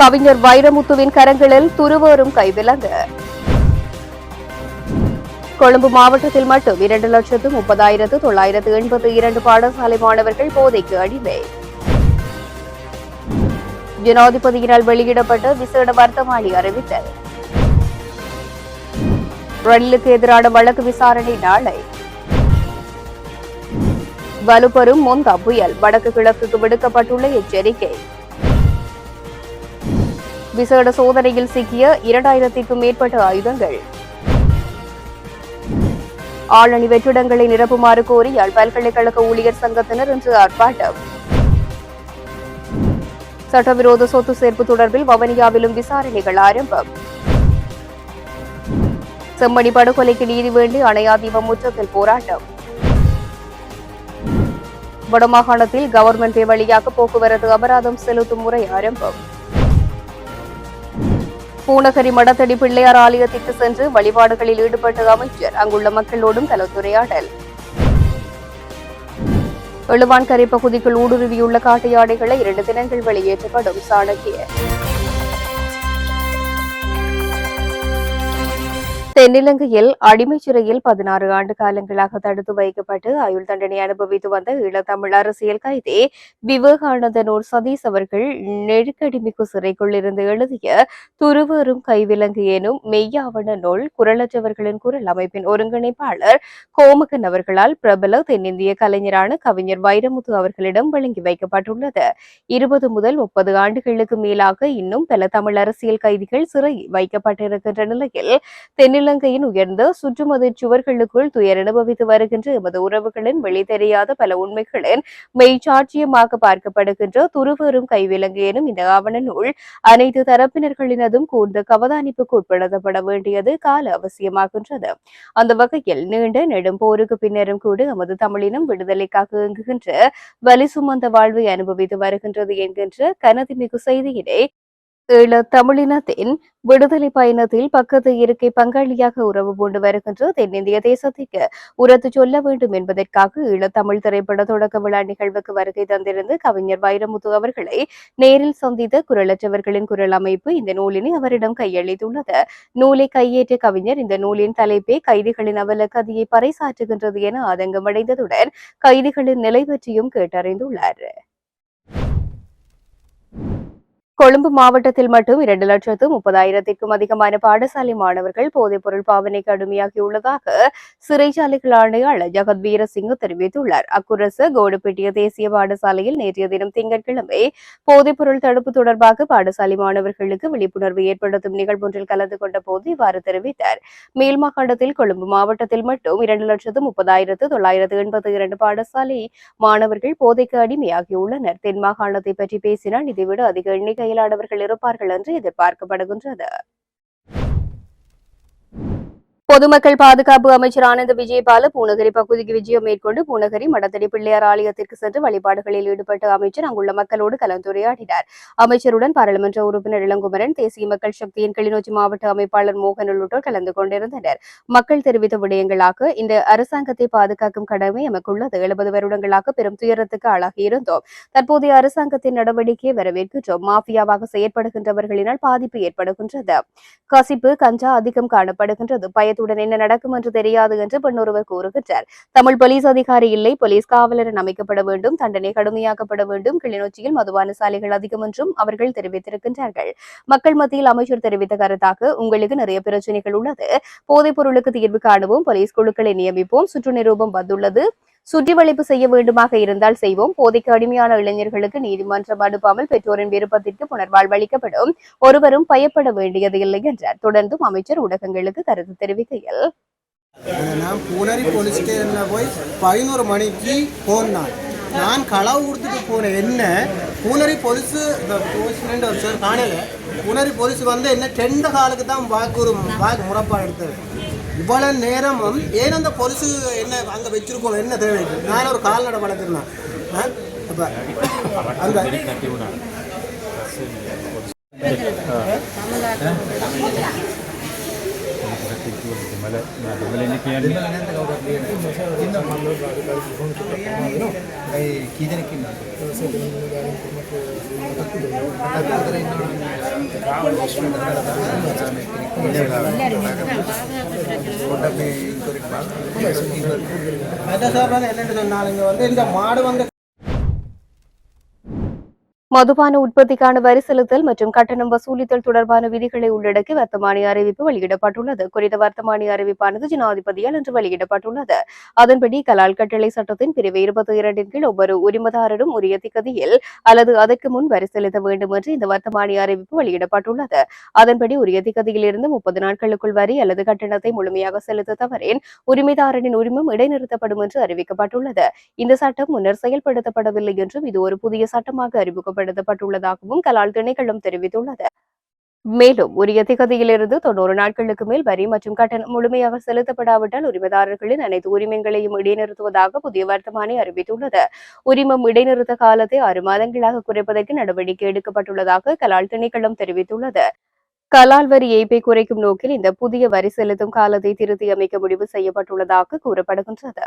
கவிஞர் வைரமுத்துவின் கரங்களில் துருவோரும் கைவிலங்கு. கொழும்பு மாவட்டத்தில் மட்டும் இரண்டு லட்சத்து முப்பதாயிரத்து தொள்ளாயிரத்து எண்பத்து இரண்டு பாடசாலை மாணவர்கள் போதைக்கு அடிமை. ஜனாதிபதியினால் வெளியிடப்பட்ட விசேட வர்த்தமானி அறிவித்தல். ரணிலுக்கு எதிரான வழக்கு விசாரணை நாளை. வலுப்பெறும் முந்தா புயல் வடக்கு கிழக்குக்கு விடுக்கப்பட்டுள்ள எச்சரிக்கை. விசேட சோதனையில் சிக்கிய இரண்டாயிரத்திற்கும் மேற்பட்ட ஆயுதங்கள். ஆளணி வெற்றிடங்களை நிரப்புமாறு கோரி யாழ் பல்கலைக்கழக ஊழியர் சங்கத்தினர் இன்று ஆர்ப்பாட்டம். சட்டவிரோத சொத்து சேர்ப்பு தொடர்பில் வவனியாவிலும் விசாரணைகள் ஆரம்பம். செம்மணி படுகொலைக்கு நீதி வேண்டி அணையாதீப முற்றத்தில் போராட்டம். வடமாகாணத்தில் கவர்மெண்ட் வழியாக போக்குவரத்து அபராதம் செலுத்தும் முறை ஆரம்பம். பூனகரி மடத்தடி பிள்ளையார் ஆலயத்திற்கு சென்று வழிபாடுகளில் ஈடுபட்ட அமைச்சர் அங்குள்ள மக்களோடும் கலந்துரையாடல். எழுவான்கரை பகுதிக்குள் ஊடுருவியுள்ள காட்டு யானைகளை இரண்டு தினங்கள் வெளியேற்றப்படும் சாணக்கிய தென்னிலங்கையில் அடிமை சிறையில் பதினாறு ஆண்டு காலங்களாக தடுத்து வைக்கப்பட்டு ஆயுள் தண்டனை அனுபவித்து வந்த ஈழத்தமிழ் அரசியல் கைதி விவேகானந்தனூர் சதீஷ் அவர்கள் நெருக்கடிமிக்கு சிறைக்குள் இருந்து எழுதிய துருவரும் கைவிலங்கு எனும் மெய்யாவண நூல் குரலற்றவர்களின் குரல் அமைப்பின் ஒருங்கிணைப்பாளர் கோமகன் அவர்களால் பிரபல தென்னிந்திய கலைஞரான கவிஞர் வைரமுத்து அவர்களிடம் வழங்கி வைக்கப்பட்டுள்ளது. இருபது முதல் முப்பது ஆண்டுகளுக்கு மேலாக இன்னும் பல தமிழ் அரசியல் கைதிகள் சிறை வைக்கப்பட்டிருக்கின்ற நிலையில் இலங்கையின் உயர்ந்த சுற்றுமதிர் சுவர்களுக்குள் துயர் அனுபவித்து வருகின்ற எமது உறவுகளின் வெளித்தெரியாத பல உண்மைகளின் மெய்ச்சாட்சியமாக பார்க்கப்படுகின்ற துருவரும் கைவிலங்கையனும் இந்த ஆவண நூல் அனைத்து தரப்பினர்களினதும் கூர்ந்த கவதானிப்புக்கு உட்படுத்தப்பட வேண்டியது கால அவசியமாகின்றது. அந்த வகையில் நீண்ட நெடும் போருக்கு பின்னரும் கூட எமது தமிழினம் விடுதலைக்காக இயங்குகின்ற வலி சுமந்த வாழ்வை அனுபவித்து வருகின்றது என்கின்ற கனதிமிகு செய்தியினை ஈழ தமிழினத்தின் விடுதலை பயணத்தில் பக்கத்து இருக்கை பங்காளியாக உறவு கொண்டு வருகின்ற தென்னிந்திய தேசத்திற்கு உரத்து சொல்ல வேண்டும் என்பதற்காக ஈழத்தமிழ் திரைப்பட தொடக்க விழா நிகழ்வுக்கு வருகை தந்திருந்த கவிஞர் வைரமுத்து அவர்களை நேரில் சந்தித்த குரலற்றவர்களின் குரல் அமைப்பு இந்த நூலினை அவரிடம் கையளித்துள்ளது. நூலை கையேற்ற கவிஞர் இந்த நூலின் தலைப்பே கைதிகளின் அவல கதையை பறைசாற்றுகின்றது என ஆதங்கமடைந்ததுடன் கைதிகளின் நிலை பற்றியும் கேட்டறிந்துள்ளார். கொழும்பு மாவட்டத்தில் மட்டும் இரண்டு லட்சத்து முப்பதாயிரத்திற்கும் அதிகமான பாடசாலை மாணவர்கள் போதைப்பொருள் பாவனை கடுமையாகியுள்ளதாக சிறைச்சாலைகள் ஆணையாளர் ஜகத் வீரசிங்க தெரிவித்துள்ளார். அக்குரச கோடுபெட்டிய தேசிய பாடசாலையில் நேற்றைய தினம் திங்கட்கிழமை போதைப்பொருள் தடுப்பு தொடர்பாக பாடசாலை மாணவர்களுக்கு விழிப்புணர்வு ஏற்படுத்தும் நிகழ்வொன்றில் கலந்து கொண்ட போது இவ்வாறு தெரிவித்தார். மேல் மாகாணத்தில் கொழும்பு மாவட்டத்தில் மட்டும் இரண்டு லட்சத்து முப்பதாயிரத்து தொள்ளாயிரத்து எண்பத்தி இரண்டு பாடசாலை மாணவர்கள் போதைக்கு அடிமையாகியுள்ளனர். தென் மாகாணத்தை பற்றி பேசினால் இதைவிட அதிக எண்ணிக்கை எண்ணிக்கையிலானவர்கள் இருப்பார்கள் என்று எதிர்பார்க்கப்படுகின்றது. பொதுமக்கள் பாதுகாப்பு அமைச்சர் ஆனந்த விஜயபால பூநகரி பகுதிக்கு விஜயம் மேற்கொண்டு பூநகரி மடத்தடி பிள்ளையார் ஆலயத்திற்கு சென்று வழிபாடுகளில் ஈடுபட்ட அமைச்சர் அங்குள்ள மக்களோடு கலந்துரையாடினார். அமைச்சருடன் பாராளுமன்ற உறுப்பினர் இளங்குமரன் தேசிய மக்கள் சக்தியின் கிளிநொச்சி மாவட்ட அமைப்பாளர் மோகன் உள்ளிட்டோர் கலந்து கொண்டிருந்தனர். மக்கள் தெரிவித்த விடயங்களாக இந்த அரசாங்கத்தை பாதுகாக்கும் கடமை எமக்குள்ளது. எழுபது வருடங்களாக பெரும் துயரத்துக்கு ஆளாகியிருந்தோம். தற்போதைய அரசாங்கத்தின் நடவடிக்கையை வரவேற்கின்றோம். மாஃபியாவாக செயற்படுகின்றவர்களினால் பாதிப்பு ஏற்படுகின்றது. கசிப்பு கஞ்சா அதிகம் காணப்படுகின்றது. பயத்து பயத்துடன் என்ன நடக்கும் என்று தெரியாது என்று பெண்ணொருவர் கூறுகின்றார். தமிழ் போலீஸ் அதிகாரி இல்லை. போலீஸ் காவலரன் அமைக்கப்பட வேண்டும். தண்டனை கடுமையாக்கப்பட வேண்டும். கிளிநொச்சியில் மதுபான சாலைகள் அதிகம் என்றும் அவர்கள் தெரிவித்திருக்கின்றார்கள். மக்கள் மத்தியில் அமைச்சர் தெரிவித்த கருத்தாக உங்களுக்கு நிறைய பிரச்சனைகள் உள்ளது. போதைப் பொருளுக்கு தீர்வு காணுவோம். போலீஸ் குழுக்களை நியமிப்போம். சுற்று நிரூபம் வந்துள்ளது. சுற்றி வளைப்பு செய்ய வேண்டுமாக இருந்தால் செய்வோம். போதைக்கு அடிமையான இளைஞர்களுக்கு நீதிமன்றம் அனுப்பாமல் பெற்றோரின் விருப்பத்திற்கு புனர்வாழ்வளிக்கப்படும் ஒருவரும் பயப்பட வேண்டியது இல்லை என்றார். தொடர்ந்தும் அமைச்சர் ஊடகங்களுக்கு கருத்து தெரிவிக்கையில். நான் புனரி போலீஸ் ஸ்டேஷன்ல போய் பதினோரு மணிக்கு போனான். நான் களவு கொடுத்துட்டு போன என்ன புனரி போலீஸ் இந்த போலீஸ்மெண்ட் ஒரு சார் காணல புனரி போலீஸ் வந்து என்ன டென்ட் காலுக்கு தான் வாக்கு ஒரு வாக்கு முறப்பாடு எடுத்தது. இவ்வளவு நேரமும் ஏன் அந்த போலீஸ் என்ன அங்கே வச்சிருக்கோம்? என்ன தேவை? நான் ஒரு கால்நடை வளர்க்குறேன். அப்போ அந்த මල ఉంటుంది మళ్ళీ నాకు మళ్ళీ ఎన్నికయండి కీదనికి இந்த மாடு வந்து இந்த மதுபான உற்பத்திக்கான வரி செலுத்தல் மற்றும் கட்டணம் வசூலித்தல் தொடர்பான விதிகளை உள்ளடக்கி வர்த்தமானி அறிவிப்பு வெளியிடப்பட்டுள்ளது. குறித்த வர்த்தமானி அறிவிப்பானது ஜனாதிபதியால் இன்று வெளியிடப்பட்டுள்ளது. அதன்படி கலால் கட்டளை சட்டத்தின் பிரிவு இருபத்தி இரண்டின் கீழ் ஒவ்வொரு உரிமதாரரும் உரிய திகதியில் அல்லது அதற்கு முன் வரி செலுத்த வேண்டும் என்று இந்த வர்த்தமானி அறிவிப்பு வெளியிடப்பட்டுள்ளது. அதன்படி உரிய திகதியில் இருந்து முப்பது நாட்களுக்குள் வரி அல்லது கட்டணத்தை முழுமையாக செலுத்த தவறேன் உரிமைதாரனின் உரிமம் இடைநிறுத்தப்படும் என்று அறிவிக்கப்பட்டுள்ளது. இந்த சட்டம் முன்னர் செயல்படுத்தப்படவில்லை என்றும் இது ஒரு புதிய சட்டமாக அறிமுகப்படுத்தப்பட்டுள்ளதாகவும் கலால் திணைக்களம் தெரிவித்துள்ளது. மேலும் உரிய திகதியிலிருந்து தொண்ணூறு நாட்களுக்கு மேல் வரி மற்றும் கட்டணம் முழுமையாக செலுத்தப்படாவிட்டால் உரிமைதாரர்களின் அனைத்து உரிமங்களையும் இடைநிறுத்துவதாக புதிய வர்த்தமானி அறிவித்துள்ளது. உரிமம் இடைநிறுத்த காலத்தை ஆறு மாதங்களாக குறைப்பதற்கு நடவடிக்கை எடுக்கப்பட்டுள்ளதாக கலால் திணைக்களம் தெரிவித்துள்ளது. கலால் வரி ஏய்ப்பை குறைக்கும் நோக்கில் இந்த புதிய வரி செலுத்தும் காலத்தை திருத்தி அமைக்க முடிவு செய்யப்பட்டுள்ளதாக கூறப்படுகின்றது.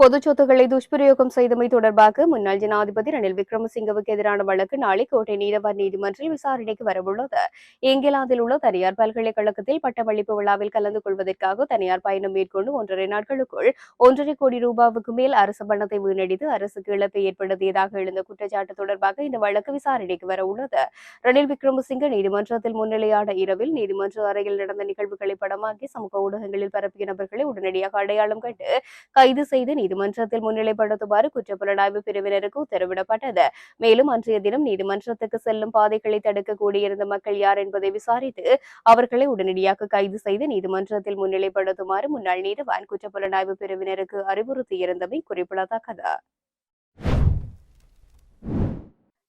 பொது சொத்துக்களை துஷ்பிரயோகம் செய்தமை தொடர்பாக முன்னாள் ஜனாதிபதி ரணில் விக்ரமசிங்கவுக்கு எதிரான வழக்கு நாளை கோட்டை நீதவான் நீதிமன்றில் விசாரணைக்கு வரவுள்ளது. இங்கிலாந்தில் உள்ள தனியார் பல்கலைக்கழகத்தில் பட்டமளிப்பு விழாவில் கலந்து கொள்வதற்காக தனியார் பயணம் மேற்கொண்டு ஒன்றரை நாட்களுக்குள் ஒன்றரை கோடி ரூபாவுக்கு மேல் அரசு பணத்தை வீணடித்து அரசுக்கு இழப்பை ஏற்படுத்தியதாக எழுந்த குற்றச்சாட்டு தொடர்பாக இந்த வழக்கு விசாரணைக்கு வரவுள்ளது. ரணில் விக்ரமசிங்க நீதிமன்றத்தில் முன்னிலையான இரவில் நீதிமன்ற அறையில் நடந்த நிகழ்வுகளை படமாக்கி சமூக ஊடகங்களில் பரப்பிய நபர்களை உடனடியாக அடையாளம் கண்டு கைது செய்து நீதிமன்றத்தில் முன்னிலைப்படுத்துமாறு குற்றப்புலனாய்வு பிரிவினருக்கு உத்தரவிடப்பட்டது. மேலும் அன்றைய தினம் நீதிமன்றத்துக்கு செல்லும் பாதைகளை தடுக்க கூடியிருந்த மக்கள் யார் என்பதை விசாரித்து அவர்களை உடனடியாக கைது செய்து நீதிமன்றத்தில் முன்னிலைப்படுத்துமாறு முன்னாள் நீதிவான் குற்றப்புலனாய்வு பிரிவினருக்கு அறிவுறுத்தியிருந்தமை குறிப்பிடத்தக்கது.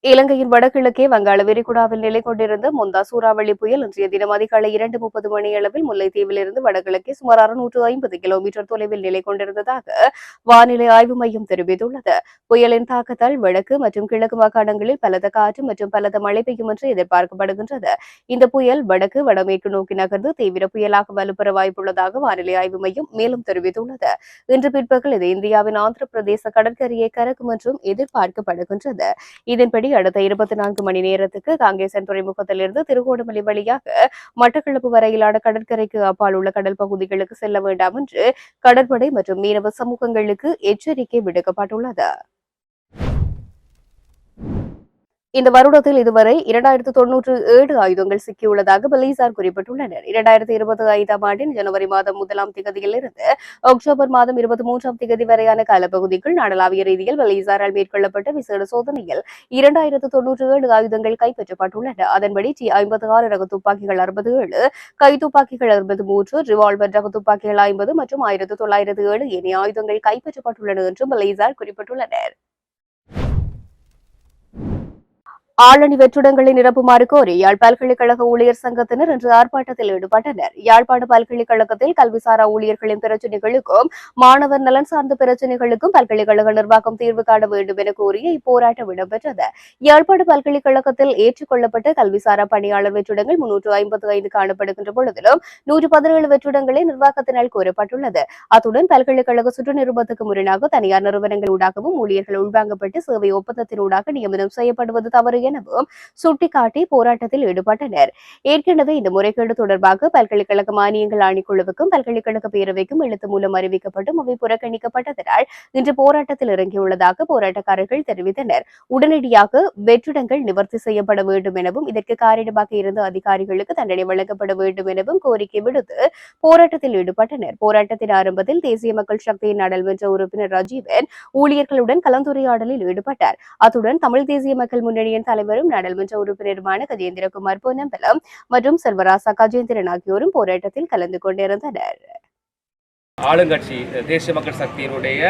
இலங்கையின் வடகிழக்கே வங்காள விரிகுடாவில் நிலை கொண்டிருந்த முந்தா சூறாவளி புயல் இன்றைய தினம் அதிகாலை இரண்டு முப்பது மணியளவில் முல்லைத்தீவிலிருந்து வடகிழக்கே சுமார் அறுநூற்று ஐம்பது கிலோமீட்டர் தொலைவில் நிலை கொண்டிருந்ததாக வானிலை ஆய்வு மையம் தெரிவித்துள்ளது. புயலின் தாக்கத்தால் வடக்கு மற்றும் கிழக்கு மாகாணங்களில் பலத்த காற்று மற்றும் பலத்த மழை பெய்யும் என்று எதிர்பார்க்கப்படுகின்றது. இந்த புயல் வடக்கு வடமேற்கு நோக்கி நகர்ந்து தீவிர புயலாக வலுப்பெற வாய்ப்புள்ளதாக வானிலை ஆய்வு மையம் மேலும் தெரிவித்துள்ளது. இன்று பிற்பகல் இது இந்தியாவின் ஆந்திர பிரதேச கடற்கரையை கறக்கும் என்றும் எதிர்பார்க்கப்படுகின்றது. இதன்படி அடுத்த இருபத்தி நான்கு மணி நேரத்துக்கு காங்கேசன் துறைமுகத்திலிருந்து திருகோணமலை வழியாக மட்டக்களப்பு வரையிலான கடற்கரைக்கு அப்பால் உள்ள கடல் பகுதிகளுக்கு செல்ல வேண்டாம் என்று கடற்படை மற்றும் மீனவ சமூகங்களுக்கு எச்சரிக்கை விடுக்கப்பட்டுள்ளது. இந்த வருடத்தில் இதுவரை இரண்டாயிரத்து தொன்னூற்று ஏழு ஆயுதங்கள் சிக்கியுள்ளதாக போலீசார் குறிப்பிட்டுள்ளனர். இரண்டாயிரத்தி இருபத்தி ஐந்தாம் ஆண்டின் ஜனவரி மாதம் முதலாம் திகதியிலிருந்து அக்டோபர் மாதம் இருபத்தி மூன்றாம் திகதி வரையான காலப்பகுதிக்குள் நாடளாவிய ரீதியில் போலீசாரால் மேற்கொள்ளப்பட்ட விசேட சோதனையில் இரண்டாயிரத்து தொன்னூற்று ஏழு ஆயுதங்கள் கைப்பற்றப்பட்டுள்ளன. அதன்படி டி ஐம்பத்தி ஆறு ரக துப்பாக்கிகள் அறுபது ஏழு கை துப்பாக்கிகள் அறுபது மூன்று ரிவால்வர் ரக துப்பாக்கிகள் ஐம்பது மற்றும் ஆயிரத்து தொள்ளாயிரத்து ஏழு இனி ஆயுதங்கள் கைப்பற்றப்பட்டுள்ளன என்றும் போலீசார் குறிப்பிட்டுள்ளனர். ஆளணி வெற்றிடங்களை நிரப்புமாறு கோரி யாழ் பல்கலைக்கழக ஊழியர் சங்கத்தினர் இன்று ஆர்ப்பாட்டத்தில் ஈடுபட்டனர். யாழ்ப்பாண பல்கலைக்கழகத்தில் கல்விசாரா ஊழியர்களின் பிரச்சினைகளுக்கும் மாணவர் நலன் சார்ந்த பிரச்சினைகளுக்கும் பல்கலைக்கழக நிர்வாகம் தீர்வு காண வேண்டும் என கோரிய இப்போராட்டம் இடம்பெற்றது. யாழ்ப்பாண பல்கலைக்கழகத்தில் ஏற்றுக்கொள்ளப்பட்ட கல்விசாரா பணியாளர் வெற்றிடங்கள் முன்னூற்று ஐம்பத்து ஐந்து காணப்படுகின்ற பொழுதிலும் நூற்று பதினேழு வெற்றிடங்களே நிர்வாகத்தினால் கோரப்பட்டுள்ளது. அத்துடன் பல்கலைக்கழக சுற்று நிறுவனத்துக்கு முரணாக தனியார் நிறுவனங்கள் ஊடாகவும் ஊழியர்கள் உள்வாங்கப்பட்டு சேவை ஒப்பந்தத்தினூடாக நியமனம் செய்யப்படுவது தவறு எனவும் சுட்டிக்காட்டி போராட்டத்தில் ஈடுபட்டனர். ஏற்கனவே இந்த முறைகேடு தொடர்பாக பல்கலைக்கழக மானியங்கள் ஆணைக்குழுவுக்கும் பல்கலைக்கழக பேரவைக்கும் எழுத்து மூலம் அறிவிக்கப்பட்டும் அவை புறக்கணிக்கப்பட்டதனால் இன்று போராட்டத்தில் இறங்கியுள்ளதாக போராட்டக்காரர்கள் தெரிவித்தனர். உடனடியாக வெற்றிடங்கள் நிவர்த்தி செய்யப்பட வேண்டும் எனவும் இதற்கு காரணமாக இருந்த அதிகாரிகளுக்கு தண்டனை வழங்கப்பட வேண்டும் எனவும் கோரிக்கை விடுத்து போராட்டத்தில் ஈடுபட்டனர். போராட்டத்தின் ஆரம்பத்தில் தேசிய மக்கள் சக்தியின் நாடாளுமன்ற உறுப்பினர் ராஜீவன் ஊழியர்களுடன் கலந்துரையாடலில் ஈடுபட்டார். அத்துடன் தமிழ் தேசிய மக்கள் முன்னணியின் தலைவரும் நாடாளுமன்ற உறுப்பினருமான கஜேந்திரகுமார் பொன்னம்பலம் மற்றும் செல்வராசா கஜேந்திரன் ஆகியோரும் போராட்டத்தில் கலந்து கொண்டிருந்தனர். ஆளுங்கட்சி தேசிய மக்கள் சக்தியினுடைய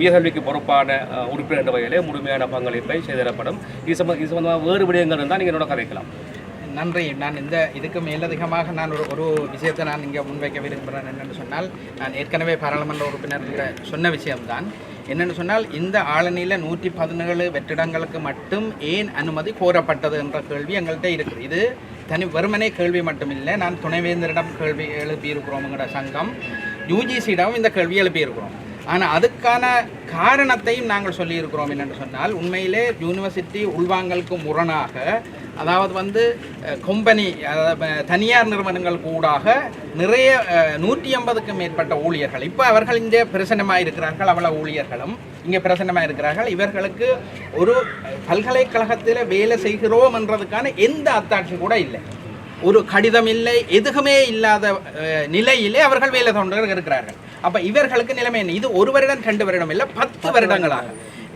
உயர்கல்விக்கு பொறுப்பான உறுப்பினர் என்ற வகையிலே முழுமையான பங்களிப்பை செய்திடப்படும். இது சம்ப இது சம்பந்தமாக வேறு விடயங்கள் இருந்தால் நீங்கள் என்னோட கதைக்கலாம். நன்றி. நான் இந்த இதுக்கு மேலதிகமாக நான் ஒரு ஒரு விஷயத்தை நான் இங்கே முன்வைக்க விரும்புகிறேன் என்னென்னு சொன்னால் நான் ஏற்கனவே பாராளுமன்ற உறுப்பினர்கிட்ட சொன்ன விஷயம்தான். என்னென்னு சொன்னால் இந்த ஆளணியில் நூற்றி பதினேழு வெற்றிடங்களுக்கு மட்டும் ஏன் அனுமதி கோரப்பட்டது என்ற கேள்வி எங்கள்கிட்ட இருக்குது. இது தனி வெறுமனே கேள்வி மட்டுமில்லை நான் துணைவேந்தரிடம் கேள்வி எழுப்பியிருக்கிறோம்ங்கிற சங்கம் யூஜிசியிடம் இந்த கேள்வி எழுப்பியிருக்கிறோம். ஆனால் அதுக்கான காரணத்தையும் நாங்கள் சொல்லியிருக்கிறோம் என்னென்று சொன்னால் உண்மையிலே யூனிவர்சிட்டி உள்வாங்கலுக்கு முரணாக அதாவது வந்து கம்பெனி தனியார் நிறுவனங்கள் கூடாக நிறைய நூற்றி ஐம்பதுக்கும் மேற்பட்ட ஊழியர்கள் இப்போ அவர்கள் இங்கே பிரசன்னமாக இருக்கிறார்கள் அவ்வளோ ஊழியர்களும் இங்கே பிரசன்னமாக இருக்கிறார்கள் இவர்களுக்கு ஒரு பல்கலைக்கழகத்தில் வேலை செய்கிறோம் என்றதுக்கான எந்த அத்தாட்சி கூட இல்லை. ஒரு கடிதம் இல்லை எதுக்குமே இல்லாத நிலையிலே அவர்கள் வேலை தொண்டர்கள் இருக்கிறார்கள். அப்ப இவர்களுக்கு நிலைமை என்ன? இது ஒரு வருடம் ரெண்டு வருடம் இல்லை பத்து வருடங்களாக.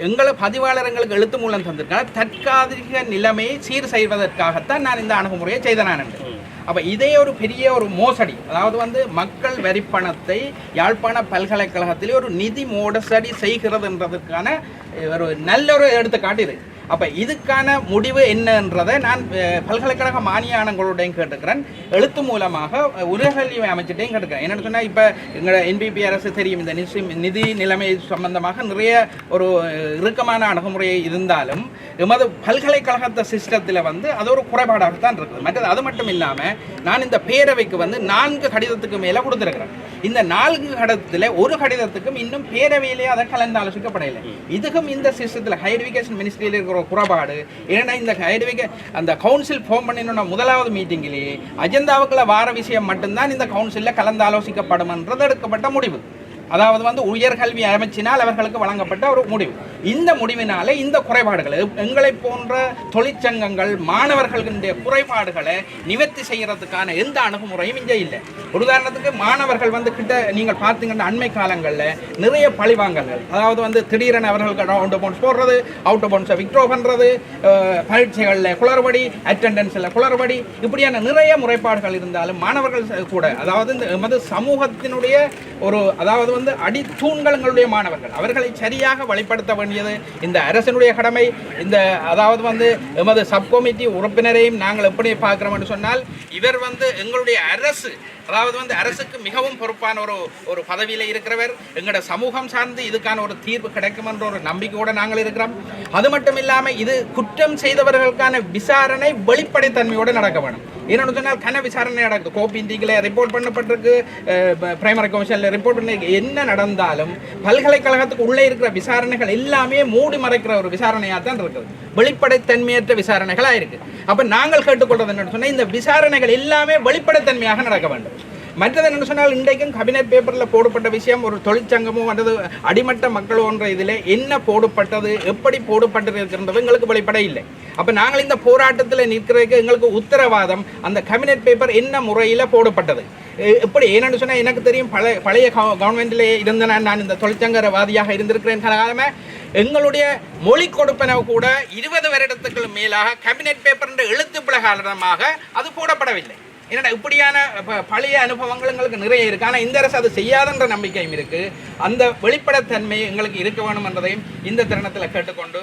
எங்களை பதிவாளர் எங்களுக்கு எழுத்து மூலம் தந்திருக்காங்க. தற்காலிக நிலைமையை சீர் செய்வதற்காகத்தான் நான் இந்த அணுகுமுறையை செய்த நான். என்று அப்ப இதே ஒரு பெரிய ஒரு மோசடி. அதாவது வந்து மக்கள் வரிப்பணத்தை யாழ்ப்பாண பல்கலைக்கழகத்திலே ஒரு நிதி மோசடி செய்கிறதுன்றதுக்கான ஒரு நல்ல ஒரு எடுத்துக்காட்டு இது. அப்ப இதுக்கான முடிவு என்னன்றதை நான் பல்கலைக்கழக மானியானங்களுடையும் கேட்டுக்கிறேன் எழுத்து மூலமாக உலகல்வி அமைச்சிட்டையும் கேட்டுக்கிறேன் என்னென்னு சொன்னால் இப்போ எங்களோட என்பிபி அரசு தெரியும். இந்த நிதி நிதி நிலைமை சம்பந்தமாக நிறைய ஒரு இறுக்கமான அணுகுமுறை இருந்தாலும் எமது பல்கலைக்கழகத்த சிஸ்டத்தில் வந்து அது ஒரு குறைபாடாகத்தான் இருக்குது. மற்றது அது மட்டும் இல்லாமல் நான் இந்த பேரவைக்கு வந்து நான்கு கடிதத்துக்கு மேலே கொடுத்துருக்கிறேன். இந்த நான்கு கடிதத்தில் ஒரு கடிதத்துக்கும் இன்னும் பேரவையிலே அதை கலந்து ஆலோசிக்கப்படவில்லை இதுக்கும் இந்த சிஸ்டத்தில் ஹையர் எஜுகேஷன் மினிஸ்ட்ரியில் இருக்கிற குறைபாடு ஏன்னா இந்த ஹையர் அந்த கவுன்சில் ஃபோன் பண்ணின முதலாவது மீட்டிங்கிலேயே அஜெண்டாவுக்குள்ள வார விஷயம் மட்டும்தான் இந்த கவுன்சிலில் கலந்து ஆலோசிக்கப்படும்ன்றது எடுக்கப்பட்ட முடிவு. அதாவது வந்து உயர்கல்வி அமைச்சினால் அவர்களுக்கு வழங்கப்பட்ட ஒரு முடிவு. இந்த முடிவினாலே இந்த குறைபாடுகள் எங்களை எங்களைப் போன்ற தொழிற்சங்கங்கள் மாணவர்களுடைய குறைபாடுகளை நிவர்த்தி செய்யறதுக்கான எந்த அணுகுமுறையும் இங்கே இல்லை. ஒரு உதாரணத்துக்கு மாணவர்கள் வந்து கிட்ட நீங்கள் பார்த்தீங்கன்னா அண்மை காலங்களில் நிறைய பழிவாங்கல்கள் அதாவது வந்து திடீரென அவர்களுக்கு அவுட் பவுன்ஸ் போடுறது அவுட் பவுன்ஸை விக்ட்ரோ பண்ணுறது பரீட்சைகளில் குளறுபடி அட்டெண்டன்ஸில் குளறுபடி இப்படியான நிறைய முறைப்பாடுகள் இருந்தாலும் மாணவர்கள் கூட அதாவது இந்த எமது சமூகத்தினுடைய ஒரு அதாவது வந்து அடித்தூண்களங்களுடைய மாணவர்கள். அவர்களை சரியாக வழிப்படுத்த வேண்டியது இந்த அரசனுடைய கடமை. இந்த அதாவது வந்து எமது சப் கமிட்டி உறுப்பினரையும் நாங்கள் எப்படி பார்க்குறோம்னு சொன்னால் இவர் வந்து எங்களுடைய அரசு அதாவது வந்து அரசுக்கு மிகவும் பொறுப்பான ஒரு ஒரு பதவியில் இருக்கிறவர். எங்களோட சமூகம் சார்ந்து இதுக்கான ஒரு தீர்வு கிடைக்கும் என்ற ஒரு நம்பிக்கையோடு நாங்கள் இருக்கிறோம். அது மட்டும் இல்லாமல் இது குற்றம் செய்தவர்களுக்கான விசாரணை வெளிப்படைத்தன்மையோடு நடக்க வேணும். என்னென்னு சொன்னால் கன விசாரணை நடக்குது கோபி இண்டிகில் ரிப்போர்ட் பண்ணப்பட்டிருக்கு பிரைமரி கமிஷனில் ரிப்போர்ட் பண்ண என்ன நடந்தாலும் பல்கலைக்கழகத்துக்கு உள்ளே இருக்கிற விசாரணைகள் எல்லாமே மூடி மறைக்கிற ஒரு விசாரணையாக தான் இருக்குது. வெளிப்படைத்தன்மையற்ற விசாரணைகளாக இருக்குது அப்போ நாங்கள் கேட்டுக்கொள்வது என்னன்னு சொன்னால் இந்த விசாரணைகள் எல்லாமே வெளிப்படைத்தன்மையாக நடக்க வேண்டும். மற்றது என்ன சொன்னால் இன்றைக்கும் கபினட் பேப்பரில் போடப்பட்ட விஷயம் ஒரு தொழிற்சங்கமோ அல்லது அடிமட்ட மக்களோ என்ற இதில் என்ன போடப்பட்டது எப்படி போடப்பட்டிருக்கின்றது எங்களுக்கு வெளிப்பட இல்லை. அப்போ நாங்கள் இந்த போராட்டத்தில் நிற்கிறதுக்கு எங்களுக்கு உத்தரவாதம் அந்த கபினட் பேப்பர் என்ன முறையில் போடப்பட்டது? எப்படி? ஏன்னு சொன்னால் எனக்கு தெரியும் பழைய பழைய கவர்மெண்ட்டில் இருந்த நான் நான் இந்த தொழிற்சங்கரவாதியாக இருந்திருக்கிறேன் காலமே எங்களுடைய மொழி கொடுப்பன கூட இருபது வருடத்துக்கு மேலாக கேபினெட் பேப்பர் என்ற எழுத்து பிழை காரணமாக அது போடப்படவில்லை. என்னடா இப்படியான பழைய அனுபவங்கள் எங்களுக்கு நிறைய இருக்கு. ஆனால் இந்த அரசு அது செய்யாதன்ற நம்பிக்கையும் இருக்கு. அந்த வெளிப்படைத்தன்மை எங்களுக்கு இருக்க வேணும் என்றதையும் இந்த தருணத்தில் கேட்டுக்கொண்டு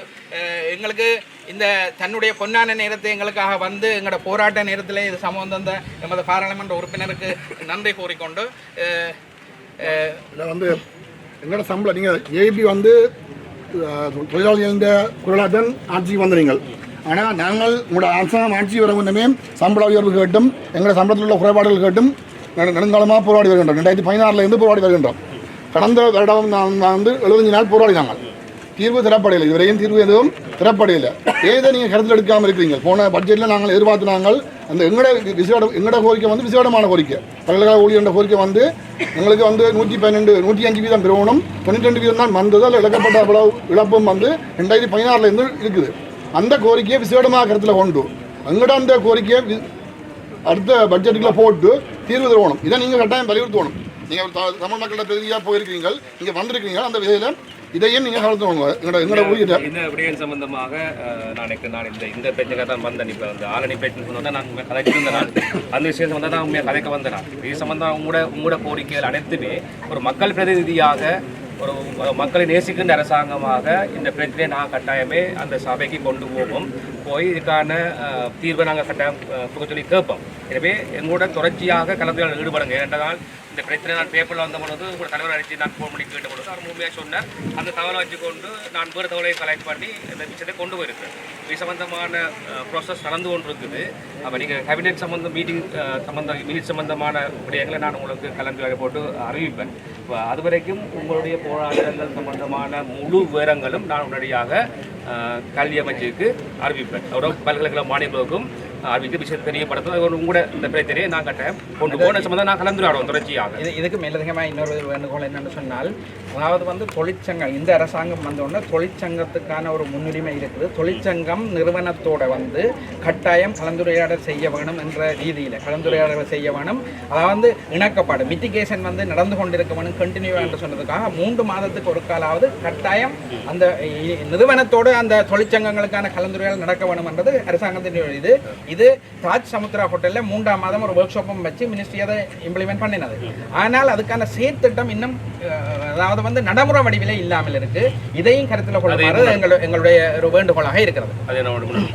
எங்களுக்கு இந்த தன்னுடைய பொன்னான நேரத்தை எங்களுக்காக வந்து எங்களோட போராட்ட நேரத்தில் இது சமம் தந்த எமது பாராளுமன்ற உறுப்பினருக்கு நன்றி கூறிக்கொண்டு வந்து எங்களோட சம்பளம் நீங்கள் ஏபி வந்து அஹ், தொழிலாளிகளின் குரலாக தான் ஆட்சிக்கு வந்தீங்க ஆனால் நாங்கள் உங்களோட அரசாங்கம் ஆட்சி வர முன்னமே சம்பள உயர்வு கேட்டும் எங்களோட சம்பளத்தில் உள்ள குறைபாடுகள் கேட்டும் நெடுங்காலமாக போராடி வருகின்றோம். ரெண்டாயிரத்தி பதினாறுலேருந்து போராடி வருகின்றோம். கடந்த வருடம் நான் வந்து எழுபத்தஞ்சு நாள் போராடினாங்க தீர்வு திறப்படையில் இதுவரையும் தீர்வு எதுவும் திறப்படையில் ஏதை நீங்கள் கருத்தில் எடுக்காமல் இருக்கிறீங்க. போன பட்ஜெட்டில் நாங்கள் எதிர்பார்த்து நாங்கள் அந்த எங்களோட விசேட எங்களோட கோரிக்கை வந்து விசேடமான கோரிக்கை. பல்கலைக்கழக ஊழியர்கள கோரிக்கை வந்து எங்களுக்கு வந்து நூற்றி பன்னெண்டு நூற்றி அஞ்சு வீதம் பெறணும் தொண்ணூற்றி ரெண்டு வீதம் தான் வந்தது. அதில் இழக்கப்பட்ட இழப்பும் வந்து ரெண்டாயிரத்தி பதினாறுலேருந்து இருக்குது. அந்த கோரிக்கையை விசேடமாக கருத்தில் கொண்டு எங்களோட அந்த கோரிக்கையை வி- அடுத்த பட்ஜெட்டுக்குள்ள போட்டு தீர்வு தருவணும் இதை நீங்கள் கட்டாயம் வலியுறுத்தணும் நீங்கள் தமிழ் மக்கள்கிட்ட பிரதியாக போயிருக்கீங்க இங்கே வந்திருக்கீங்க அந்த விதையில் இதையும் நீங்கள் கலந்துக்கணும் எங்களோட எங்களோட ஊழியர் இந்த விடயம் சம்பந்தமாக நான் நான் இந்த இந்த பிரச்சனை தான் வந்தேன் இப்போ வந்து ஆரணி பிரச்சனை சொன்னா நான் உண்மையாக கதைக்கு இருந்தேன் நான். அந்த விஷயம் வந்து தான் உண்மையாக கதைக்க வந்தேன். இது சம்பந்தம் உங்களோட உங்களோட கோரிக்கைகள் அனைத்துமே ஒரு மக்கள் பிரதிநிதியாக ஒரு மக்களை நேசிக்கின்ற அரசாங்கமாக இந்த பிரச்சனையை நான் கட்டாயமே அந்த சபைக்கு கொண்டு போவோம். போய் இதுக்கான தீர்வை நாங்கள் கட்டாயம் சொல்லி கேட்போம். எனவே எங்களோட தொடர்ச்சியாக கலந்துரையாடல் ஈடுபடுங்க. ஏனென்றால் இந்த பிரச்சனை நான் பேப்பரில் வந்த பொழுது ஒரு தலைவர் அழைச்சி நான் ஃபோன் பண்ணி கேட்ட பொழுது அவர் முழுமையாக சொன்னார். அந்த தகவலை வச்சுக்கொண்டு நான் வேறு தகவலை கலெக்ட் பண்ணி இந்த விஷயத்தை கொண்டு போயிருக்கேன். இது சம்மந்தமான ப்ராசஸ் நடந்து கொண்டு இருக்குது அப்போ நீங்கள் கேபினெட் சம்மந்தம் மீட்டிங் சம்பந்த மீட் சம்மந்தமான விடயங்களை நான் உங்களுக்கு கலந்து போட்டு அறிவிப்பேன். இப்போ அது வரைக்கும் உங்களுடைய போராட்டங்கள் சம்பந்தமான முழு விவரங்களும் நான் உடனடியாக கல்வி அமைச்சுக்கு அறிவிப்பேன். அவரோட பல்கலைக்கழக மாநிலங்களுக்கும் அறிவித்து விஷயத்தை தெரியப்படுத்தும். அது ஒரு உங்களோட இந்த பிரச்சனையை நான் கட்டாயம் கொண்டு போன சம்பந்தம் நான் கலந்துரையாடுவோம் தொடர்ச்சியாக. இது இதுக்கு மேலதிகமாக இன்னொரு வேண்டுகோள் என்னன்னு சொன்னால் அதாவது வந்து தொழிற்சங்கம் இந்த அரசாங்கம் வந்தோடனே தொழிற்சங்கத்துக்கான ஒரு முன்னுரிமை இருக்குது. தொழிற்சங்கம் நிறுவனத்தோட வந்து கட்டாயம் கலந்துரையாடல் செய்ய வேணும் என்ற ரீதியில் கலந்துரையாடல் செய்ய வேணும். அதாவது இணக்கப்பாடு மிட்டிகேஷன் வந்து நடந்து கொண்டிருக்க வேணும் கண்டினியூ என்று சொன்னதுக்காக மூன்று மாதத்துக்கு ஒரு காலாவது கட்டாயம் அந்த நிறுவனத்தோடு அந்த தொழிற்சங்கங்களுக்கான கலந்துரையாடல் நடக்க வேணும் என்றது அரசாங்கத்தின் இது. இது தாஜ் சமுத்ரா ஹோட்டலில் மூன்றாம் மாதம் ஒரு ஒர்க் ஷாப்பும் வச்சு மினிஸ்ட்ரி அதை இம்ப்ளிமெண்ட் பண்ணினது. ஆனால் அதுக்கான செயற்திட்டம் இன்னும் அதாவது வந்து நடைமுறை வடிவிலே இல்லாமல் இருக்கு. இதையும் கருத்தில் கொள்ளுமாறு எங்கள் எங்களுடைய ஒரு வேண்டுகோளாக இருக்கிறது.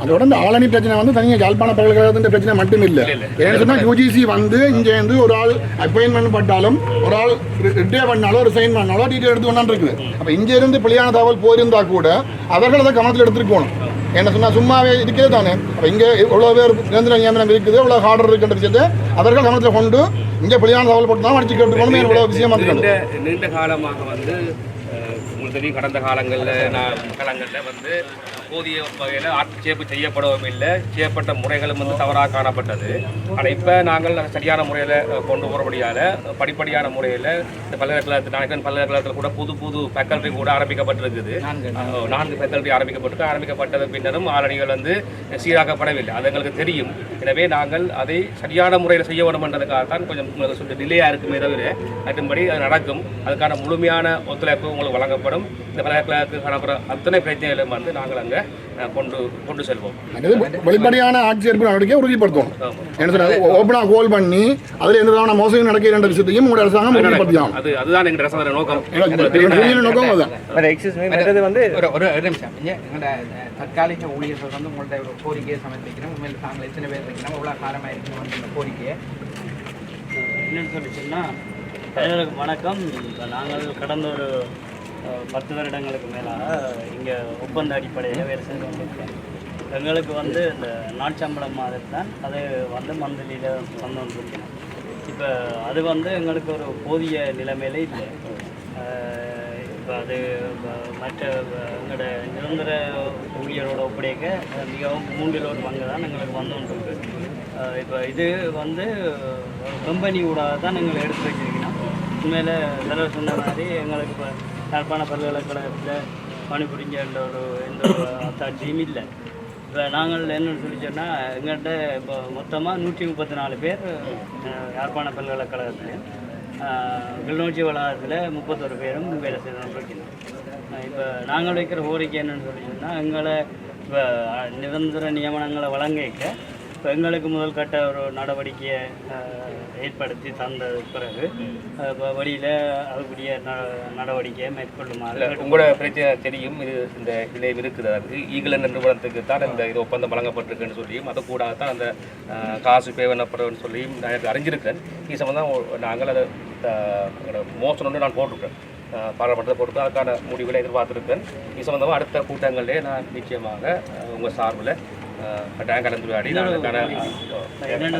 அதோட இந்த ஆளணி பிரச்சனை வந்து தனியாக யாழ்ப்பாண பல்கலைக்கழகத்தின் பிரச்சனை மட்டும் இல்லை ஏன்னு சொன்னால் யூஜிசி வந்து இங்கே இருந்து ஒரு ஆள் அப்பாயின்மெண்ட் பட்டாலும் ஒரு ஆள் ரிட்டையர் பண்ணாலும் ஒரு சைன் பண்ணாலும் டீட்டெயில் எடுத்து கொண்டாந்து இருக்குது அப்போ இங்கே இருந்து பிள்ளையான தகவல் போயிருந்தா கூட அவர்கள் அதை கவனத்தில் எடுத்துருக்கணும் என்ன சொன்னால் சும்மாவே இருக்கே தானே. அப்போ இங்கே எவ்வளோ பேர் நிரந்தர நியமனம் இருக்குது எவ்வளோ ஆர்டர் இருக்குன்ற விஷயத்தை அவர்கள் கவனத்தில் கொண்டு இங்கே பிள்ளையான தகவல் போட்டு தான் அடிச்சு கேட்டுக்கணும் இவ்வளோ விஷயம் வந்துக்கணும் நீண்ட காலமாக வந்து உங்களுக்கு தெரியும் கடந்த காலங்களில் நான் காலங்களில் வந்து போதிய வகையில் ஆட்சேபு செய்யப்படவும் இல்லை செய்யப்பட்ட முறைகளும் வந்து தவறாக காணப்பட்டது. ஆனால் இப்போ நாங்கள் சரியான முறையில் கொண்டு போகிறபடியால் படிப்படியான முறையில் இந்த பல்கலைக்கழகத்தில் நாயக்கன் பல்கலைக்கழகத்தில் கூட புது புது ஃபேக்கல்ட்டி கூட ஆரம்பிக்கப்பட்டிருக்குது. நான்கு ஃபேக்கல்ட்டி ஆரம்பிக்கப்பட்டிருக்கு. ஆரம்பிக்கப்பட்டது பின்னரும் ஆளணிகள் வந்து சீராக்கப்படவில்லை. அது எங்களுக்கு தெரியும். எனவே நாங்கள் அதை சரியான முறையில் செய்ய வேண்டும் என்றதுக்காகத்தான் கொஞ்சம் உங்களுக்கு சொல்லி டிலேயாக இருக்குமே தவிர மற்றும்படி அது நடக்கும். அதுக்கான முழுமையான ஒத்துழைப்பு உங்களுக்கு வழங்கப்படும். இந்த பல்கலைக்கழகத்துக்கு காணப்படுற அத்தனை பிரச்சனைகளும் வந்து நாங்கள் அங்கே கொண்டு கொண்டு செல்வோம். அது வெளிப்படையான ஆட்சேர்ப்பு நடவடிக்கையை உறுதிப்படுத்தணும் ஆமா. என்ன சொல்றது ஓப்பனாக கோல் பண்ணி அதில் எந்த விதமான மோசடி நடக்கிற விஷயத்தையும் உங்களுடைய அரசாங்கம் உறுதிப்படுத்தியாகும். அது அதுதான் எங்கள் ரசவர நோக்கம். நோக்கம் அதுதான் வந்து ஒரு ஒரு நிமிஷம். எங்களோட தற்காலிக ஊழியர்கள் வந்து உங்கள்ட்ட ஒரு கோரிக்கையை சமர்ப்பிக்கிறோம் உண்மையில் தாங்கள் எத்தனை பேர் இருக்கிறோம் எவ்வளோ காலமாக இருக்கணும் அந்த கோரிக்கையை? என்னன்னு சொல்லி சொன்னால் அனைவருக்கும் வணக்கம். நாங்கள் கடந்த ஒரு பத்து வருடங்களுக்கு மேலாக இங்கே ஒப்பந்த அடிப்படையில் வேலை செஞ்சு கொண்டிருக்கோம் எங்களுக்கு வந்து இந்த நாட்சம்பளம் மாதிரி தான் அது வந்து மந்த்லியில் வந்து வந்துருக்கணும் இப்போ அது வந்து எங்களுக்கு ஒரு போதிய நிலைமையில இல்லை. இப்போ அது மற்ற எங்களோட நிரந்தர ஊழியரோட ஒப்படைக்க மிகவும் மூன்றில் ஒரு பங்கு தான் எங்களுக்கு வந்து கொண்டிருக்கு. இப்போ இது வந்து கம்பெனி ஊடாக தான் எங்களை எடுத்து வச்சிருக்கணும் உண்மையில் தலைவர் சொன்ன மாதிரி எங்களுக்கு இப்போ யாழ்ப்பாண பல்கலைக்கழகத்தில் பணிபுரிஞ்ச ஒரு எந்த ஒரு அத்தாட்சியும் இல்லை. இப்போ நாங்கள் என்னன்னு சொல்லி சொன்னால் எங்கள்கிட்ட இப்போ மொத்தமாக நூற்றி முப்பத்தி நாலு பேர் யாழ்ப்பாண பல்கலைக்கழகத்தில் கிளிநொச்சி வளாகத்தில் முப்பத்தொரு பேரும் வேலை செய்து கொண்டிருக்கணும் இப்போ நாங்கள் வைக்கிற கோரிக்கை என்னன்னு சொல்லி சொன்னால் எங்களை இப்போ நிரந்தர நியமனங்களை வழங்கிக்க எங்களுக்கு முதல் கட்ட ஒரு நடவடிக்கையை ஏற்படுத்தி தந்த பிறகு இப்போ வழியில் அதுக்குரிய ந நடவடிக்கையை மேற்கொள்ளுமாறு உங்களோட பிரச்சனை தெரியும். இது இந்த நிலையம் இருக்குது. அதுக்கு ஈகலன் நிறுவனத்துக்கு தான் இந்த இது ஒப்பந்தம் வழங்கப்பட்டிருக்குன்னு சொல்லியும் அது கூட தான் அந்த காசு பேவனப்படுறன்னு சொல்லியும் நான் எனக்கு அறிஞ்சிருக்கேன். இது சம்மந்தம் நாங்கள் அதை மோசணும்னு நான் போட்டிருக்கேன். பாராளுமன்றத்தை பாராளுமன்றத்தில் அதுக்கான முடிவுகளை எதிர்பார்த்துருக்கேன். இது சம்மந்தமாக அடுத்த கூட்டங்களிலே நான் நிச்சயமாக உங்கள் சார்பில் கட்டாயம் கலந்துரையாடி நான் அதுக்கான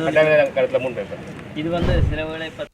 கட்டாய கருத்தில் முன்வைப்பேன் இது வந்து சில வேளை ப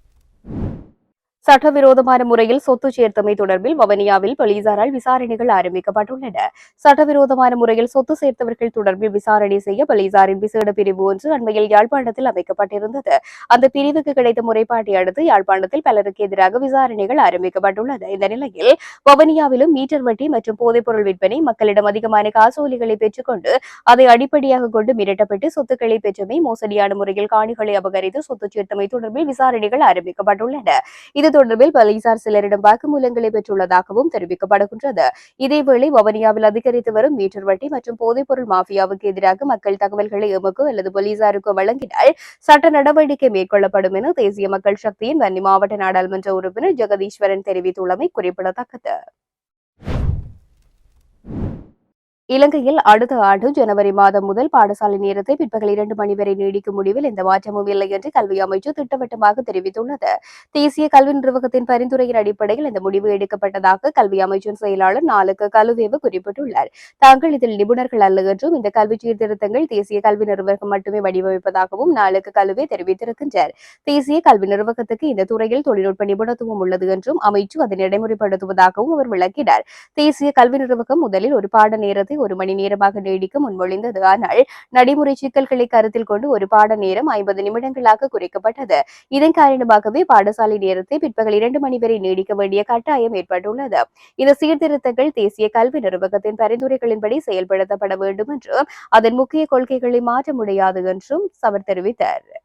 சட்டவிரோதமான முறையில் சொத்து சேர்த்தமை தொடர்பில் வவனியாவில் போலீசாரால் விசாரணைகள் ஆரம்பிக்கப்பட்டுள்ளன. சட்டவிரோதமான முறையில் சொத்து சேர்த்தவர்கள் தொடர்பில் விசாரணை செய்ய போலீசாரின் விசேட பிரிவு ஒன்று அண்மையில் யாழ்ப்பாணத்தில் அமைக்கப்பட்டிருந்தது. அந்த பிரிவுக்கு கிடைத்த முறைப்பாட்டை அடுத்து யாழ்ப்பாணத்தில் பலருக்கு எதிராக விசாரணைகள் ஆரம்பிக்கப்பட்டுள்ளது. இந்த நிலையில் வவனியாவிலும் மீட்டர் வட்டி மற்றும் போதைப்பொருள் விற்பனை மக்களிடம் அதிகமான காசோலிகளை பெற்றுக்கொண்டு அதை அடிப்படையாக கொண்டு மிரட்டப்பட்டு சொத்துக்களை பெற்றமை மோசடியான முறையில் காணிகளை அபகரித்து சொத்து சேர்த்தமை தொடர்பில் விசாரணைகள் ஆரம்பிக்கப்பட்டுள்ளன. இது தொடர்பில் போலீசார் சிலரிடம் வாக்குமூலங்களை பெற்றுள்ளதாகவும் தெரிவிக்கப்படுகின்றது. இதேவேளை வவனியாவில் அதிகரித்து வரும் மீட்டர் வட்டி மற்றும் போதைப்பொருள் மாஃபியாவுக்கு எதிராக மக்கள் தகவல்களை எமக்கு அல்லது போலீசாருக்கு வழங்கினால் சட்ட நடவடிக்கை மேற்கொள்ளப்படும் என தேசிய மக்கள் சக்தியின் வன்னி மாவட்ட நாடாளுமன்ற உறுப்பினர் ஜெகதீஸ்வரன் தெரிவித்துள்ளமை குறிப்பிடத்தக்கது. இலங்கையில் அடுத்த ஆண்டு ஜனவரி மாதம் முதல் பாடசாலை நேரத்தை பிற்பகல் இரண்டு மணி வரை நீடிக்கும் முடிவில் எந்த மாற்றமும் இல்லை என்று கல்வி அமைச்சு திட்டவட்டமாக தெரிவித்துள்ளது. தேசிய கல்வி நிர்வாகத்தின் பரிந்துரையின் அடிப்படையில் இந்த முடிவு எடுக்கப்பட்டதாக கல்வி அமைச்சின் செயலாளர் நாளுக்கு கலுவேவு குறிப்பிட்டுள்ளார். தாங்கள் இதில் நிபுணர்கள் அல்ல என்றும் இந்த கல்வி சீர்திருத்தங்கள் தேசிய கல்வி நிர்வாகம் மட்டுமே வடிவமைப்பதாகவும் நாளுக்கு கலுவே தெரிவித்திருக்கின்றார். தேசிய கல்வி நிர்வாகத்துக்கு இந்த துறையில் தொழில்நுட்ப நிபுணத்துவம் உள்ளது என்றும் அமைச்சு அதை நடைமுறைப்படுத்துவதாகவும் அவர் விளக்கினார். தேசிய கல்வி நிர்வாகம் முதலில் ஒரு பாட நேரத்தை ஒரு மணி நேரமாக நீடிக்க முன்மொழிந்தது ஆனால் நடைமுறை சிக்கல்களை கருத்தில் கொண்டு ஒரு பாட நேரம் ஐம்பது நிமிடங்களாக குறைக்கப்பட்டது. இதன் காரணமாகவே பாடசாலை நேரத்தை பிற்பகல் இரண்டு மணி வரை நீடிக்க வேண்டிய கட்டாயம் ஏற்பட்டுள்ளது. இந்த சீர்திருத்தங்கள் தேசிய கல்வி நிர்வாகத்தின் பரிந்துரைகளின்படி செயல்படுத்தப்பட வேண்டும் என்றும் அதன் முக்கிய கொள்கைகளை மாற்ற முடியாது என்றும் அவர் தெரிவித்தார்.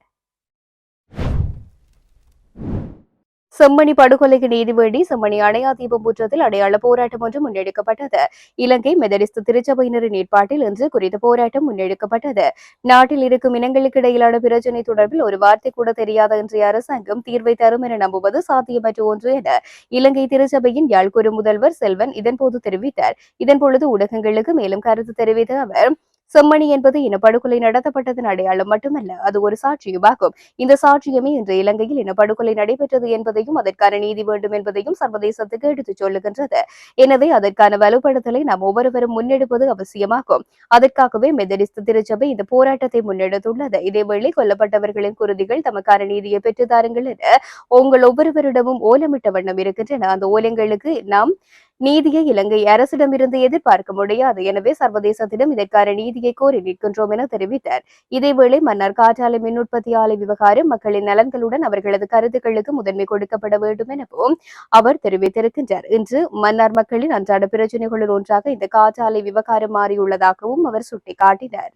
செம்மணி படுகொலைக்கு நீதி வேண்டி செம்மணி அணையா தீபம் முற்றத்தில் அடையாள போராட்டம் ஒன்று முன்னெடுக்கப்பட்டது. இலங்கை மெதடிஸ்து திருச்சபையினரின் ஏற்பாட்டில் இன்று குறித்த போராட்டம் முன்னெடுக்கப்பட்டது. நாட்டில் இருக்கும் இனங்களுக்கு இடையிலான பிரச்சினை தொடர்பில் ஒரு வார்த்தை கூட தெரியாத இன்றைய அரசாங்கம் தீர்வை தரும் என நம்புவது சாத்தியமற்ற ஒன்று என இலங்கை திருச்சபையின் யாழ்குறு முதல்வர் செல்வன் இதன்போது தெரிவித்தார். இதன்பொழுது ஊடகங்களுக்கு மேலும் கருத்து தெரிவித்த அவர் செம்மணி என்பது இனப்படுகொலை நடத்தப்பட்டதன் அடையாளம் மட்டுமல்ல அது ஒரு சாட்சியமாகும் இந்த சாட்சியமே இன்று இலங்கையில் இனப்படுகொலை நடைபெற்றது என்பதையும் அதற்கான நீதி வேண்டும் என்பதையும் சர்வதேசத்துக்கு எடுத்துச் சொல்லுகின்றது. எனவே அதற்கான வலுப்படுத்தலை நாம் ஒவ்வொருவரும் முன்னெடுப்பது அவசியமாகும். அதற்காகவே மெதடிஸ்ட் திருச்சபை இந்த போராட்டத்தை முன்னெடுத்துள்ளது. இதேவேளை கொல்லப்பட்டவர்களின் குருதிகள் தமக்கான நீதியை பெற்றுதாருங்கள் என உங்கள் ஒவ்வொருவரிடமும் ஓலமிட்ட வண்ணம் இருக்கின்றன. அந்த ஓலங்களுக்கு நாம் நீதியை இலங்கை அரசிடமிருந்து எதிர்பார்க்க முடியாது. எனவே சர்வதேசத்திடம் இதற்கான நீதியை கோரி நிற்கின்றோம் என தெரிவித்தார். இதேவேளை மன்னார் காற்றாலை மின் உற்பத்தி ஆலை விவகாரம் மக்களின் நலன்களுடன் அவர்களது கருத்துக்களுக்கு முதன்மை கொடுக்கப்பட வேண்டும் எனவும் அவர் தெரிவித்திருக்கின்றார். இன்று மன்னார் மக்களின் அன்றாட பிரச்சனைகளுள் ஒன்றாக இந்த காற்றாலை விவகாரம் மாறியுள்ளதாகவும் அவர் சுட்டிக்காட்டினார்.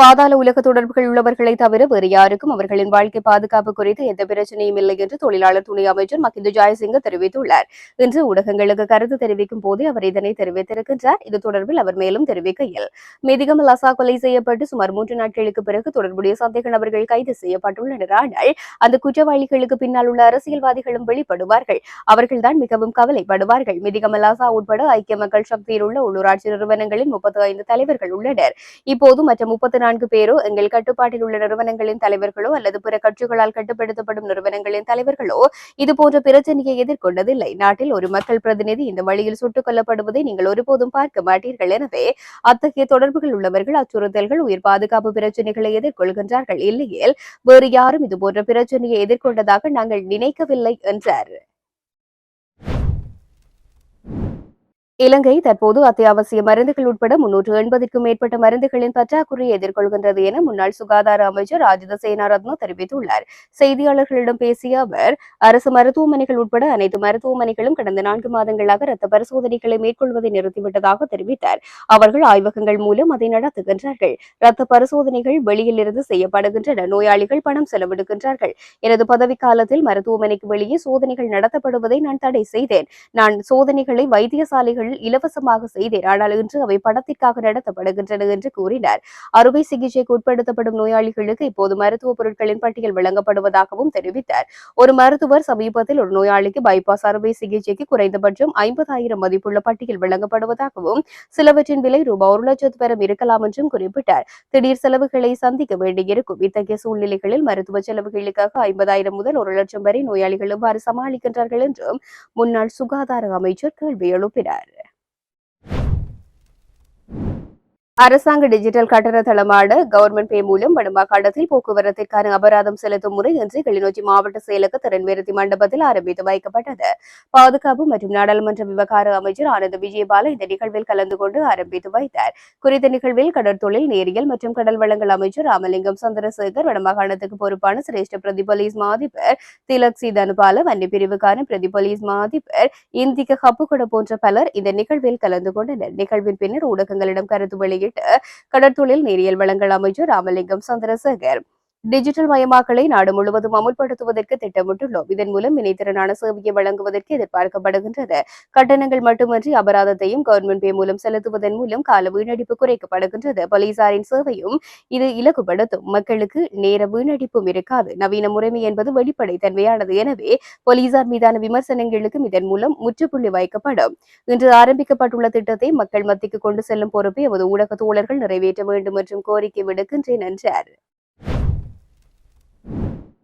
பாதாள உலக தொடர்புகள் உள்ளவர்களை தவிர வேறு யாருக்கும் அவர்களின் வாழ்க்கை பாதுகாப்பு குறித்து எந்த பிரச்சனையும் இல்லை என்று தொழிலாளர் துணை அமைச்சர் மகிந்த ஜாயசிங்க தெரிவித்துள்ளார். இன்று ஊடகங்களுக்கு கருத்து தெரிவிக்கும் போது அவர் இதனை தெரிவித்திருக்கின்றார். இது தொடர்பில் அவர் மேலும் தெரிவிக்கையில் மெதிகம் லசா கொலை செய்யப்பட்டு சுமார் மூன்று நாட்களுக்கு பிறகு தொடர்புடைய சந்தேக நபர்கள் கைது செய்யப்பட்டுள்ளனர். ஆனால் அந்த குற்றவாளிகளுக்கு பின்னால் உள்ள அரசியல்வாதிகளும் வெளிப்படுவார்கள். அவர்கள்தான் மிகவும் கவலைப்படுவார்கள். மிதிகம் லசா உட்பட ஐக்கிய மக்கள் சக்தியில் உள்ள உள்ளூராட்சி நிறுவனங்களின் முப்பத்தி ஐந்து தலைவர்கள் உள்ளனர். இப்போது மற்ற முப்பத்தி நான்கு பேரோ எங்கள் கட்டுப்பாட்டில் உள்ள நிறுவனங்களின் தலைவர்களோ அல்லது பிற கட்சிகளால் கட்டுப்படுத்தப்படும் நிறுவனங்களின் தலைவர்களோ இது போன்ற பிரச்சனையை எதிர்கொண்டதில்லை. நாட்டில் ஒரு மக்கள் பிரதிநிதி இந்த வழியில் சுட்டுக் கொல்லப்படுவதை நீங்கள் ஒருபோதும் பார்க்க மாட்டீர்கள். எனவே அத்தகைய தொடர்புகள் உள்ளவர்கள் அச்சுறுத்தல்கள் உயிர் பாதுகாப்பு பிரச்சனைகளை எதிர்கொள்கின்றார்கள். இல்லையேல் வேறு யாரும் இது போன்ற பிரச்சனையை எதிர்கொண்டதாக நாங்கள் நினைக்கவில்லை என்றார். இலங்கை தற்போது அத்தியாவசிய மருந்துகள் உட்பட முன்னூற்று எண்பதுக்கும் மேற்பட்ட மருந்துகளின் பற்றாக்குறையை எதிர்கொள்கின்றது என முன்னாள் சுகாதார அமைச்சர் ராஜித சேனாரத்ன தெரிவித்துள்ளார். செய்தியாளர்களிடம் பேசிய அவர் அரசு மருத்துவமனைகள் உட்பட அனைத்து மருத்துவமனைகளும் கடந்த நான்கு மாதங்களாக ரத்த பரிசோதனைகளை மேற்கொள்வதை நிறுத்திவிட்டதாக தெரிவித்தார். அவர்கள் ஆய்வகங்கள் மூலம் அதை நடத்துகின்றார்கள். ரத்த பரிசோதனைகள் வெளியில் இருந்து செய்யப்படுகின்றன. நோயாளிகள் பணம் செலவிடுகின்றார்கள். எனது பதவி காலத்தில் மருத்துவமனைக்கு வெளியே சோதனைகள் நடத்தப்படுவதை நான் தடை செய்தேன். நான் சோதனைகளை வைத்தியசாலைகள் வைத்தியசாலைகளில் இலவசமாக செய்தேன் ஆனால் இன்று அவை பணத்திற்காக நடத்தப்படுகின்றன என்று கூறினார். அறுவை சிகிச்சைக்கு உட்படுத்தப்படும் நோயாளிகளுக்கு இப்போது மருத்துவ பொருட்களின் பட்டியல் வழங்கப்படுவதாகவும் தெரிவித்தார். ஒரு மருத்துவர் சமீபத்தில் ஒரு நோயாளிக்கு பைபாஸ் அறுவை சிகிச்சைக்கு குறைந்தபட்சம் ஐம்பதாயிரம் மதிப்புள்ள பட்டியல் வழங்கப்படுவதாகவும் சிலவற்றின் விலை ரூபாய் ஒரு லட்சத்து வரை இருக்கலாம் என்றும் குறிப்பிட்டார். திடீர் செலவுகளை சந்திக்க வேண்டியிருக்கும். இத்தகைய சூழ்நிலைகளில் மருத்துவ செலவுகளுக்காக ஐம்பதாயிரம் முதல் ஒரு லட்சம் வரை நோயாளிகள் எவ்வாறு சமாளிக்கின்றார்கள் என்றும் முன்னாள் சுகாதார அமைச்சர் கேள்வி எழுப்பினார். you அரசாங்க டிஜிட்டல் கட்டண தளமான கவர்மெண்ட் பே மூலம் வடமாகாணத்தில் போக்குவரத்திற்கான அபராதம் செலுத்தும் முறை இன்று கிளிநொச்சி மாவட்ட செயலக திறன்விருத்தி மண்டபத்தில் ஆரம்பித்து வைக்கப்பட்டது. பாதுகாப்பு மற்றும் நாடாளுமன்ற விவகார அமைச்சர் ஆனந்த விஜயபால இந்த நிகழ்வில் கலந்து கொண்டு ஆரம்பித்து வைத்தார். குறித்த நிகழ்வில் கடற்தொழில் நேரியல் மற்றும் கடல் வளங்கள் அமைச்சர் ராமலிங்கம் சந்திரசேகர் வடமாகாணத்துக்கு பொறுப்பான சிரேஷ்ட பிரதி போலீஸ் மாதிபர் திலக் சி. தனுபால வன்னி பிரிவுக்கான பிரதி போலீஸ் மாதிபர் இந்திக ஹப்புகொட போன்ற பலர் இந்த நிகழ்வில் கலந்து கொண்டனர். நிகழ்வின் பின்னர் ஊடகங்களிடம் கருத்து வெளியிட்டு கடற்தொழில் நேரியல் வளங்கள் அமைச்சர் ராமலிங்கம் சந்திரசேகர். டிஜிட்டல் மயமாக்கலை நாடு முழுவதும் அமுல்படுத்துவதற்கு திட்டமிட்டுள்ளோம். இதன் மூலம் இணைத்திறனான சேவையை வழங்குவதற்கு எதிர்பார்க்கப்படுகின்றது. கட்டணங்கள் மட்டுமன்றி அபராதத்தையும் கவர்மெண்ட் பே மூலம் செலுத்துவதன் மூலம் கால வீணடிப்பு குறைக்கப்படுகின்றது. போலீசாரின் சேவையும் இது இலகுபடுத்தும். மக்களுக்கு நேர வீணடிப்பும் இருக்காது. நவீன முறைமை என்பது வெளிப்படைத்தன்மையானது. எனவே போலீசார் மீதான விமர்சனங்களுக்கும் இதன் மூலம் முற்றுப்புள்ளி வைக்கப்படும். இன்று ஆரம்பிக்கப்பட்டுள்ள திட்டத்தை மக்கள் மத்திக்கு கொண்டு செல்லும் பொறுப்பை எமது ஊடக தோழர்கள் நிறைவேற்ற வேண்டும் என்றும் கோரிக்கை விடுக்கின்றேன் என்றார். you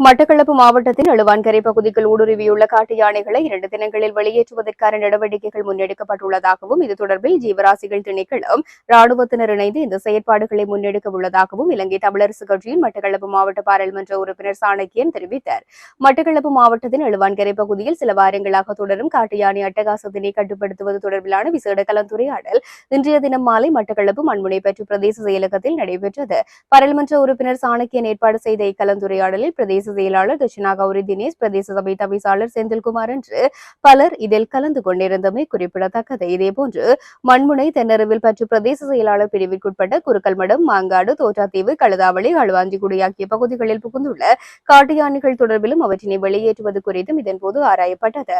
மட்டக்களப்பு மாவட்டத்தின் எழுவான்கரை பகுதிக்குள் ஊடுருவியுள்ள காட்டு யானைகளை இரண்டு தினங்களில் வெளியேற்றுவதற்கான நடவடிக்கைகள் முன்னெடுக்கப்பட்டுள்ளதாகவும் இது தொடர்பில் ஜீவராசிகள் திணைக்களம் ராணுவத்தினர் இணைந்து இந்த செயற்பாடுகளை முன்னெடுக்க உள்ளதாகவும் இலங்கை தமிழரசு கட்சியின் மட்டக்களப்பு மாவட்ட பாராளுமன்ற உறுப்பினர் சாணக்கியன் தெரிவித்தார். மட்டக்களப்பு மாவட்டத்தின் எழுவான்கரை பகுதியில் சில வாரங்களாக தொடரும் காட்டு யானை அட்டகாசத்தினை கட்டுப்படுத்துவது தொடர்பிலான விசேட கலந்துரையாடல் இன்றைய தினம் மாலை மட்டக்களப்பு மண்முனை பற்றி பிரதேச செயலகத்தில் நடைபெற்றது. பாராளுமன்ற உறுப்பினர் சாணக்கியன் ஏற்பாடு செய்த இக்கலந்துரையாடலில் பிரதேச செயலாளர் தட்சிணா கௌரி தினேஷ் பிரதேச சபை தவிசாளர் செந்தில்குமார் என்று பலர் இதில் கலந்து கொண்டிருந்தமை குறிப்பிடத்தக்கது. இதேபோன்று மண்முனை தென்னருவில் பற்றி பிரதேச செயலாளர் பிரிவிற்குட்பட்ட குருக்கல்மடம் மாங்காடு தோற்றாத்தீவு கழுதாவளி களுவாஞ்சிக்குடி ஆகிய பகுதிகளில் புகுந்துள்ள காட்டு யானைகள் தொடர்பிலும் அவற்றினை வெளியேற்றுவது குறித்தும் இதன்போது ஆராயப்பட்டது.